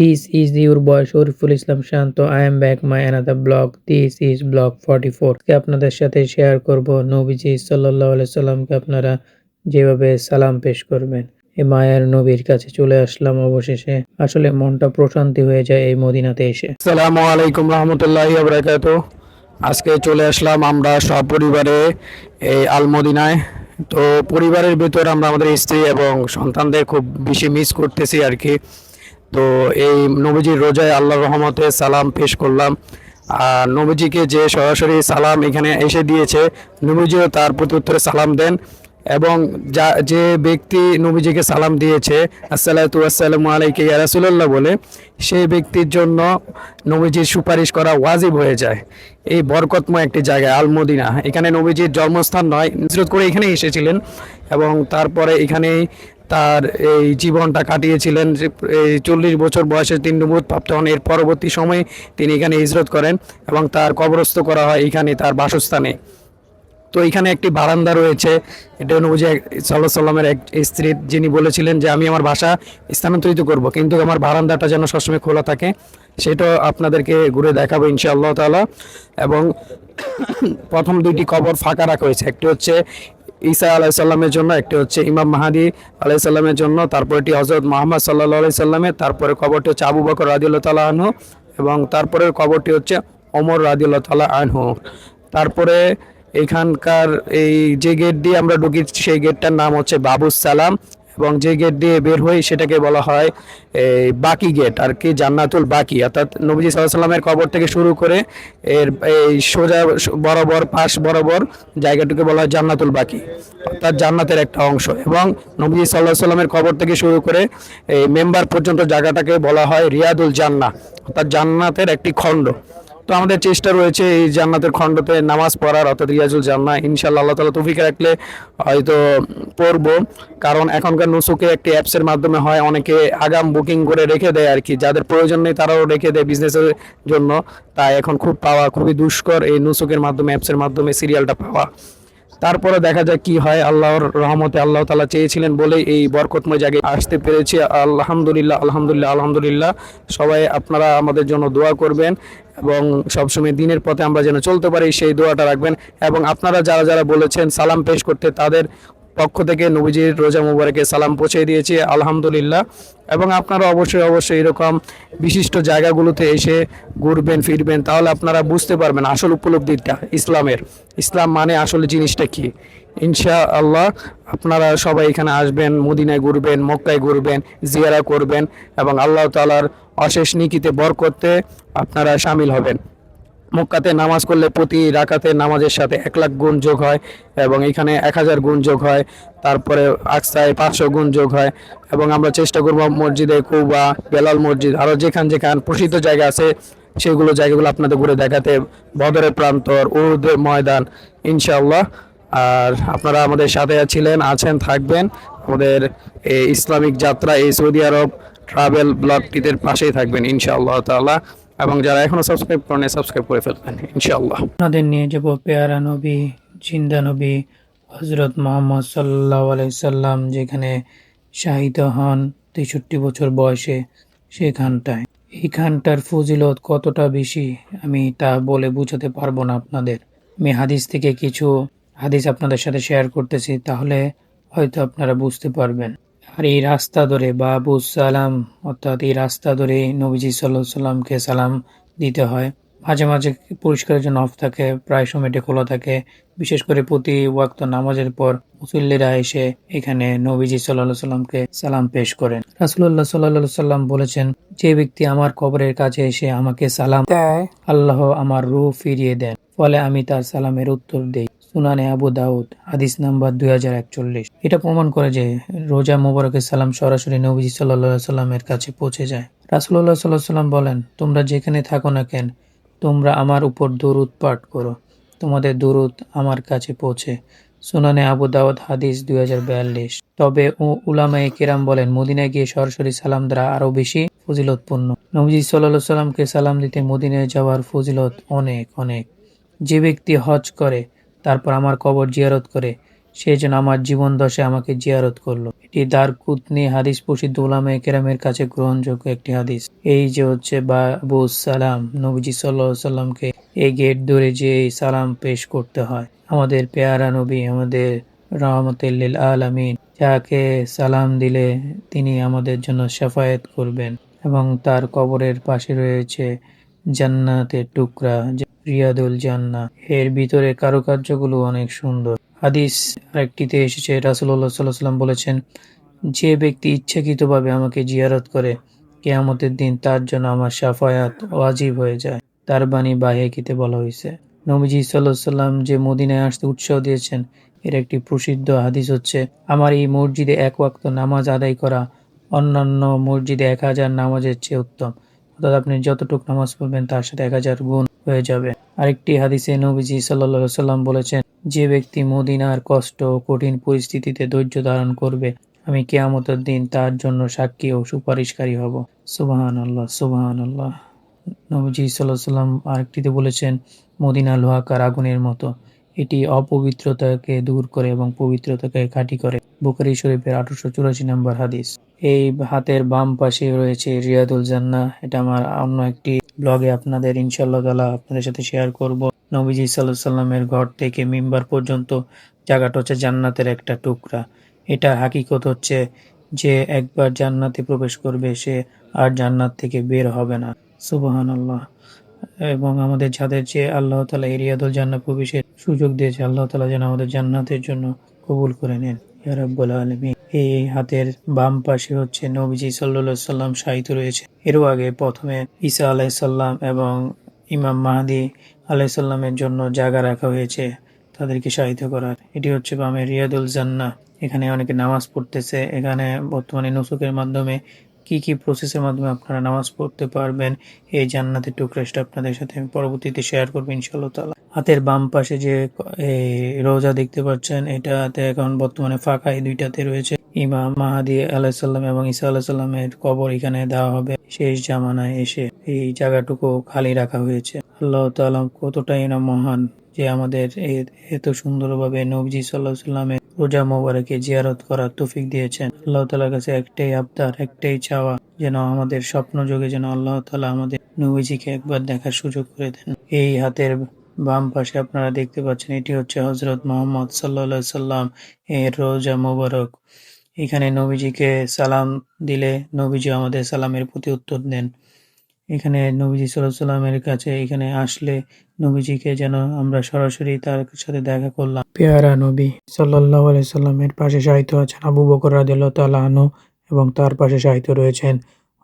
This is your boy Shariful Islam Shanto I am back my another blog this is blog forty four আপনাদের সাথে share করব? নবীজি সাল্লাহ সাল্লামকে আপনারা যেভাবে সালাম পেশ করবেন এই মায়ের নবীর কাছে চলে আসলাম অবশেষে। আসলে মনটা প্রশান্তি হয়ে যায় এই মদিনাতে এসে। আসসালামু আলাইকুম রহমতুল্লাহ বরকাত আজকে চলে আসলাম আমরা সপরিবারে এই আলমদিনায়। তো পরিবারের ভিতর আমরা আমাদের স্ত্রী এবং সন্তানদের খুব বেশি মিস করতেছি আর কি তো এই নবীজির রোজায় আল্লাহর রহমতে সালাম পেশ করলাম। আর নবীজিকে যে সরাসরি সালাম এখানে এসে দিয়েছে, নবীজিও তার প্রতি উত্তরে সালাম দেন এবং যা, যে ব্যক্তি নবীজিকে সালাম দিয়েছে, আসসালাতু আসসালামু আলাইকে ইয়া রাসূলুল্লাহ বলে সেই ব্যক্তির জন্য নবীজির সুপারিশ করা ওয়াজিব হয়ে যায়। এই বরকতময় একটি জায়গা আলমদিনা। এখানে নবীজির জন্মস্থান নয়, হিজরত করে এখানে এসেছিলেন এবং তারপরে এখানেই তার এই জীবনটা কাটিয়েছিলেন। এই চল্লিশ বছর বয়সে তিনি প্রাপ্ত হন। এর পরবর্তী সময়ে তিনি এখানে হিজরত করেন এবং তার কবরস্থ করা হয় এখানে তার বাসস্থানে। তো এখানে একটি বারান্দা রয়েছে। এটা নবুজি সাল্লাহ সাল্লামের এক স্ত্রী যিনি বলেছিলেন যে, আমি আমার ভাষা স্থানান্তরিত করব। কিন্তু আমার বারান্দাটা যেন সবসময় খোলা থাকে, সেটা আপনাদেরকে ঘুরে দেখাবো ইনশাআল্লাহ তাআলা। এবং প্রথম দুইটি কবর ফাঁকা রাখা হয়েছে। একটি হচ্ছে ঈসা আলাইসাল্লামের জন্য একটি হচ্ছে ইমাম মাহাদি আলাইসাল্লামের জন্য তারপরেটি হজরত মোহাম্মদ সাল্লাহ আলাই সাল্লামের, তারপরে কবরটি হচ্ছে আবু বকর রাজিউল্লা তালা আনহু এবং তারপরের কবরটি হচ্ছে ওমর রাজিউল্লা তালা আনহু। তারপরে এখানকার এই যে গেট দিয়ে আমরা ঢুকি সেই গেটটার নাম হচ্ছে বাবুস সালাম। এবং যে গেট দিয়ে বের হই সেটাকে বলা হয়, এই বাকি গেট আর কি জান্নাতুল বাকি। অর্থাৎ নবীজি সাল্লামের কবর থেকে শুরু করে এর এই সোজা বরাবর, পাশ বরাবর জায়গাটিকে বলা হয় জান্নাতুল বাকি, অর্থাৎ জান্নাতের একটা অংশ। এবং নবীজি সাল্লাহ সাল্লামের কবর থেকে শুরু করে এই মেম্বার পর্যন্ত জায়গাটাকে বলা হয় রিয়াদুল জান্না অর্থাৎ জান্নাতের একটি খণ্ড। তো আমাদের চেষ্টা রয়েছে এই জান্নাতের খণ্ডতে নামাজ পড়ার, অর্থাৎ রিয়াজুল জান্না ইনশাল্লাহ আল্লাহ তালা তফিকে রাখলে হয়তো পড়ব। কারণ এখনকার নুসুকে একটি অ্যাপসের মাধ্যমে হয়, অনেকে আগাম বুকিং করে রেখে দেয় আর কি। যাদের প্রয়োজন নেই তারাও রেখে দেয় বিজনেসের জন্য। তাই এখন খুব পাওয়া খুবই দুষ্কর এই নুসুকের মাধ্যমে অ্যাপসের মাধ্যমে সিরিয়ালটা পাওয়া। তারপরে দেখা যাক কি হয়, আল্লাহর রহমতে আল্লাহ তালা চেয়েছিলেন বলে এই বরকতময় জায়গায় আসতে পেরেছি। আলহামদুলিল্লাহ আলহামদুলিল্লাহ আলহামদুলিল্লাহ। সবাই আপনারা আমাদের জন্য দোয়া করবেন এবং সবসময় দিনের পথে আমরা যেন চলতে পারি, সেই দোয়াটা রাখবেন। এবং আপনারা যারা যারা বলেছেন সালাম পেশ করতে, তাদের পক্ষ থেকে নবীজির রোজা মুবারকে সালাম পৌঁছে দিয়েছি, আলহামদুলিল্লাহ। এবং আপনারা অবশ্যই অবশ্যই এরকম বিশিষ্ট জায়গাগুলোতে এসে ঘুরবেন, ফিরবেন, তাহলে আপনারা বুঝতে পারবেন আসল উপলব্ধিটা ইসলামের। ইসলাম মানে আসলে জিনিসটা কি? ইনশা আল্লাহ আপনারা সবাই এখানে আসবেন, মদিনায় ঘুরবেন, মক্কায় ঘুরবেন, জিয়ারা করবেন এবং আল্লাহ তালার অশেষ নিকিতে বর করতে আপনারা সামিল হবেন। মক্কাতে নামাজ করলে প্রতি রাকাতে নামাজের সাথে এক লাখ গুণ যোগ হয় এবং এখানে এক হাজার গুণ যোগ হয়, তারপরে আকসায় পাঁচশো গুণ যোগ হয় এবং আমরা চেষ্টা করব মসজিদে কুবা, বেলাল মসজিদ আরও যেখান যেখান প্রসিদ্ধ জায়গা আছে, সেগুলো জায়গাগুলো আপনাদের ঘুরে দেখাতে বদরের প্রান্তর উরুদের ময়দান, ইনশাআল্লাহ। আর আপনারা আমাদের সাথে ছিলেন, আছেন, থাকবেন। আমাদের এই ইসলামিক যাত্রা এই সৌদি আরব ট্রাভেল ব্লগটিদের পাশেই থাকবেন, ইনশাআল্লাহ তাআলা। এবং যারা এখনও সাবস্ক্রাইব করেন সাবস্ক্রাইব করে ফেলবেন, ইনশাআল্লাহ। আপনাদের নিয়ে যাব পেয়ারা নবী, জিন্দা নবী হজরত মোহাম্মদ সাল্লাহ সাল্লাম, যেখানে শাহিদ হন তেষট্টি বছর বয়সে সেখানটায় এইখানটার ফজিলত কতটা বেশি, আমি তা বলে বুঝাতে পারব না আপনাদের। আমি হাদিস থেকে কিছু হাদিস আপনাদের সাথে শেয়ার করতেছি, তাহলে হয়তো আপনারা বুঝতে পারবেন। আর এই রাস্তা ধরে বাবু সালাম, অর্থাৎ এই রাস্তা ধরে নবীজি সাল্লাহ সাল্লামকে সালাম দিতে হয়। মাঝে মাঝে পরিষ্কারের জন্য অফ থাকে, প্রায় সময় এটা খোলা থাকে। বিশেষ করে প্রতি ওয়াক্ত নামাজের পর মুসল্লিরা এসে এখানে নবীজি সাল্লাহ সাল্লামকে সালাম পেশ করেন। রাসুল্লাহ সাল্লাহ সাল্লাম বলেছেন, যে ব্যক্তি আমার কবরের কাছে এসে আমাকে সালাম দেয়, আল্লাহ আমার রু ফিরিয়ে দেন। ফলে আমি তার সালামের উত্তর দেই। সুনানে আবু দাউদ, হাদিস নাম্বার দুই হাজার একচল্লিশ। এটা প্রমাণ করে যে রোজা মোবারকের সালাম সরাসরি নবীজি সাল্লাহ সাল্লামের কাছে পৌঁছে যায়। রাসুল্লাহ সাল্লাহ সাল্লাম বলেন, তোমরা যেখানে থাকো না কেন, তোমরা আমার উপর দরুদ পাঠ করো। তোমাদের দরুদ আমার কাছে পৌঁছে। সুনানে আবু দাউদ, হাদিস দুই হাজার বিয়াল্লিশ। তবে ও উলামায়ে কেরাম বলেন, মদিনায় গিয়ে সরাসরি সালাম দ্বারা আরও বেশি ফজিলতপূর্ণ। নবজি সাল্লাহ সাল্লামকে সালাম দিতে মদিনায় যাওয়ার ফজিলত অনেক অনেক। যে ব্যক্তি হজ করে তারপর আমার কবর জিয়ারত করে, সে যেন আমার জীবন দশে আমাকে জিয়ারত করল। এটি দারকুতনি হাদিস প্রসিদ্ধ উলামা কেরামের কাছে গ্রহণযোগ্য একটি হাদিস। এই যে হচ্ছে বাবু সালাম, নবীজি সাল্লাহ সাল্লামকে এই গেট ধরে যে সালাম পেশ করতে হয়। আমাদের পেয়ারা নবী, আমাদের রহমতুল্লিল আলামিন, যাকে সালাম দিলে তিনি আমাদের জন্য সেফায়েত করবেন এবং তার কবরের পাশে রয়েছে জান্নাতের টুকরা। রিয়াদুল জান্না এর ভিতরে কারুকার্যগুলো অনেক সুন্দর। হাদিস আরেকটিতে এসেছে রাসুল্লাহ সাল্লাহ সাল্লাম বলেছেন, যে ব্যক্তি ইচ্ছাকৃতভাবে আমাকে জিয়ারত করে, কেয়ামতের দিন তার জন্য আমার সাফায়াত ওয়াজিব হয়ে যায়। তার বাণী বাহেকিতে বলা হয়েছে। নবীজি সাল্লাহ সাল্লাম যে মদিনায় আসতে উৎসাহ দিয়েছেন, এর একটি প্রসিদ্ধ হাদিস হচ্ছে, আমার এই মসজিদে এক ওয়াক্ত নামাজ আদায় করা অন্যান্য মসজিদে এক হাজার নামাজের চেয়ে উত্তম। অর্থাৎ আপনি যতটুকু নামাজ পড়বেন তার সাথে এক হাজার গুণ হয়ে যাবে। আরেকটি হাদিসে নবীজি সাল্লা সাল্লাম বলেছেন, যে ব্যক্তি মদিনার কষ্ট ও কঠিন পরিস্থিতিতে ধৈর্য ধারণ করবে, আমি কেয়ামতের দিন তার জন্য সাক্ষী ও সুপারিশকারী হব। সুবাহান আল্লাহ সুবাহান আল্লাহ নবীজি সাল্লাহ সাল্লাম আরেকটিতে বলেছেন, মদিনা লোহাকার আগুনের মতো। এটি অপবিত্রতাকে দূর করে এবং পবিত্রতাকে কাটি করে। বুখারি শরীফের আঠারোশো চুরাশি নম্বর হাদিস। এই হাতের বাম পাশে রয়েছে রিয়াদুল জান্না এটা আমার অন্য একটি ব্লগে আপনাদের ইনশাল্লাহ তালা আপনাদের সাথে শেয়ার করব। নবীজি সাল্লাহ সাল্লামের ঘর থেকে মিম্বার পর্যন্ত জায়গাটা হচ্ছে জান্নাতের একটা টুকরা। এটা হাকিকত হচ্ছে যে একবার জান্নাতে প্রবেশ করবে সে আর জান্নাত থেকে বের হবে না। সুবহান আল্লাহ এবং আমাদের যাদের যে আল্লাহ তালা এরিয়াদুল জান্নাত প্রবেশের সুযোগ দিয়েছে। আল্লাহ তালা যেন আমাদের জান্নাতের জন্য কবুল করে নেন। ইয়া রাব্বুল আলামিন। এই হাতের বাম পাশে হচ্ছে নবীজি সাল্লা সাল্লাম সাহিত্য রয়েছে। এরও আগে প্রথমে ঈসা আলাইসাল্লাম এবং ইমাম মাহাদি আলাইসাল্লামের জন্য জায়গা রাখা হয়েছে তাদেরকে সাহিত্য করার। এটি হচ্ছে বামে রিয়াদুল জান্না এখানে অনেকে নামাজ পড়তেছে। এখানে বর্তমানে নুসুকের মাধ্যমে কি কি প্রসেসের মাধ্যমে আপনারা নামাজ পড়তে পারবেন, এই জান্নাতের টুকরাসটা আপনাদের সাথে আমি পরবর্তীতে শেয়ার করব ইনশাল্লাহ তালা হাতের বাম পাশে যে রোজা দেখতে পাচ্ছেন, এটাতে এখন বর্তমানে ফাঁকা এই দুইটাতে রয়েছে। ইমাম মাহাদি আলাহিসাল্লাম এবং ঈসা আলাহিসাল্লামের কবর এখানে দেওয়া হবে। শেষ জামানায় এসে এই জায়গাটুকু খালি রাখা হয়েছে। আল্লাহ তাআলা কতটাই না মহান যে আমাদের এত সুন্দরভাবে নবজি সাল্লাহ সাল্লামের রোজা মোবারকে জিয়ারত করার তৌফিক দিয়েছেন। আল্লাহ তালার কাছে একটাই আবদার, একটাই চাওয়া, যেন আমাদের স্বপ্ন যোগে যেন আল্লাহ তালা আমাদের নবীজিকে একবার দেখার সুযোগ করে দেন। এই হাতের বাম পাশে আপনারা দেখতে পাচ্ছেন, এটি হচ্ছে হজরত মোহাম্মদ সাল্লা সাল্লাম এর রোজা মোবারক। এখানে নবীজিকে সালাম দিলে নবীজি আমাদের সালামের প্রতি উত্তর দেন। এখানে নবীজি সাল্লাহ সাল্লামের কাছে এখানে আসলে নবীজিকে যেন আমরা সরাসরি তার সাথে দেখা করলাম। পেয়ারা নবী সাল্লাহ আলি সাল্লামের পাশে সাহিত্য আছেন আবু বকর রাদিল্লাহ তাল্লাহ আনহু এবং তার পাশে সাহিত্য রয়েছেন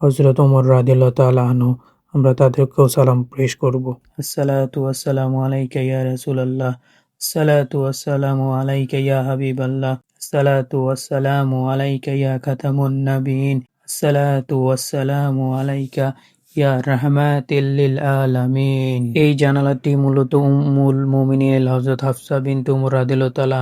হজরত ওমর রাদিল্লাহ তাল্লাহ আনহু। আমরা তাদেরকেও সালাম পেশ করব। আসসালাতু আসসালামু আলাইকা ইয়া রাসূলুল্লাহ। আসসালাতু আসসালামু আলাইকা ইয়া হাবিবাল্লাহ। আসসালাতু আসসালামু আলাইকা ইয়া খাতামুন নাবিয়িন আসসালাতু আসসালামু আলাইকা ইয়া রাহমাতিল্লিল এই জানালাটি মূলত উম্মুল মুমিনিন হযরত হাফসা বিনতে উমর রাদিয়াল্লাহু তাআলা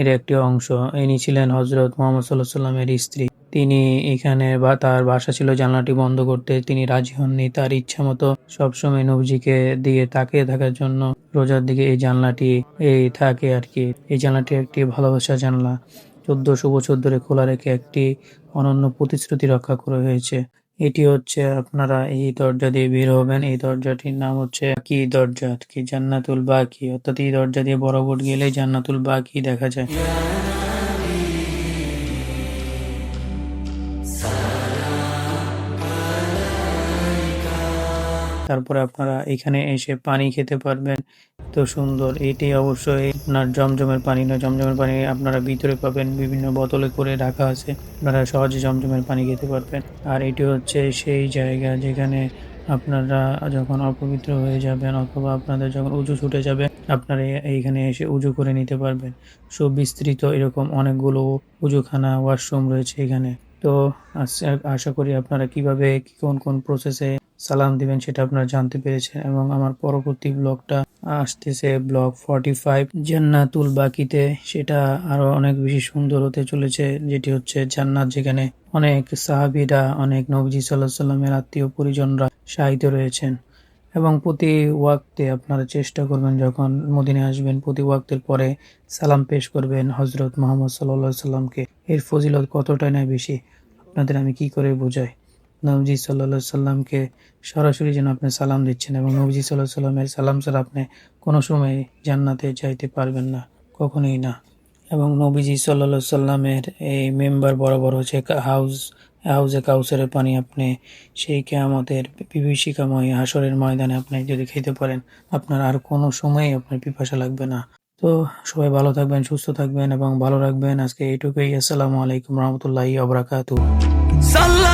এর একটি অংশ। ইনি ছিলেন হযরত মুহাম্মদ সাল্লাল্লাহু আলাইহি স্ত্রী। তিনি এখানে বা তার বাসা ছিল জানলাটি বন্ধ করতে তিনি রাজি হননি। তার ইচ্ছা মতো সবসময় নবজিকে দিয়ে তাকিয়ে থাকার জন্য রোজার দিকে এই জানলাটি এই থাকে আর কি। এই জানলাটি একটি ভালোবাসা জানলা। চোদ্দশো বছর ধরে খোলা রেখে একটি অনন্য প্রতিশ্রুতি রক্ষা করে হয়েছে। এটি হচ্ছে আপনারা এই দরজা দিয়ে বের হবেন। এই দরজাটির নাম হচ্ছে কি দরজা। কি জান্নাতুল বাকি। অর্থাৎ এই দরজা দিয়ে বরাবর গেলে জান্নাতুল বাকি দেখা যায়। তারপরে আপনারা এখানে এসে পানি খেতে পারবেন। তো সুন্দর, এটি অবশ্যই আপনার জমজমের পানি না জমজমের পানি আপনারা ভিতরে পাবেন, বিভিন্ন বোতলে করে রাখা আছে। আপনারা সহজে জমজমের পানি খেতে পারবেন। আর এটি হচ্ছে সেই জায়গা যেখানে আপনারা যখন অপবিত্র হয়ে যাবেন অথবা আপনাদের যখন উজু ছুটে যাবে, আপনারা এইখানে এসে উজু করে নিতে পারবেন। সুবিস্তৃত এরকম অনেকগুলো উজুখানা ওয়াশরুম রয়েছে এখানে। তো আশা করি আপনারা কীভাবে, কোন কোন প্রসেসে সালাম দিবেন সেটা আপনারা জানতে পেরেছেন এবং আমার পরবর্তী ব্লগটা আসতেছে ব্লগ ফর্টি ফাইভ জান্নাতুল বাকিতে। সেটা আরও অনেক বেশি সুন্দর হতে চলেছে, যেটি হচ্ছে জান্নাত, যেখানে অনেক সাহাবিরা, অনেক নবজি সাল্লাহ সাল্লামের আত্মীয় পরিজনরা শাহিত রয়েছেন। এবং প্রতি ওয়াক্তে আপনারা চেষ্টা করবেন যখন মদিনায় আসবেন, প্রতি ওয়াক্তের পরে সালাম পেশ করবেন হজরত মোহাম্মদ সাল্লা সাল্লামকে এর ফজিলত কতটাই না বেশি, আপনাদের আমি কি করে বোঝাই? নবজি সাল্লা সাল্লামকে সরাসরি যেন আপনি সালাম দিচ্ছেন এবং নবজি সাল্লাহ সাল্লামের সালাম ছাড়া আপনি কোনো সময় জান্নাতে যাইতে পারবেন না, কখনোই না। এবং নবীজি সাল্লা সাল্লামের এই মেম্বার বরাবর হচ্ছে হাউস, হাউজে কাউসারের পানি আপনি সেই কেয়ামতের বিভীষিকাময় হাসরের ময়দানে আপনি যদি খেতে পারেন, আপনার আর কোনো সময় আপনার পিপাসা লাগবে না। তো সবাই ভালো থাকবেন, সুস্থ থাকবেন এবং ভালো রাখবেন। আজকে এইটুকুই। আসসালামু আলাইকুম রহমতুল্লাহি আবরাকাতু সাল্লাল্লাহু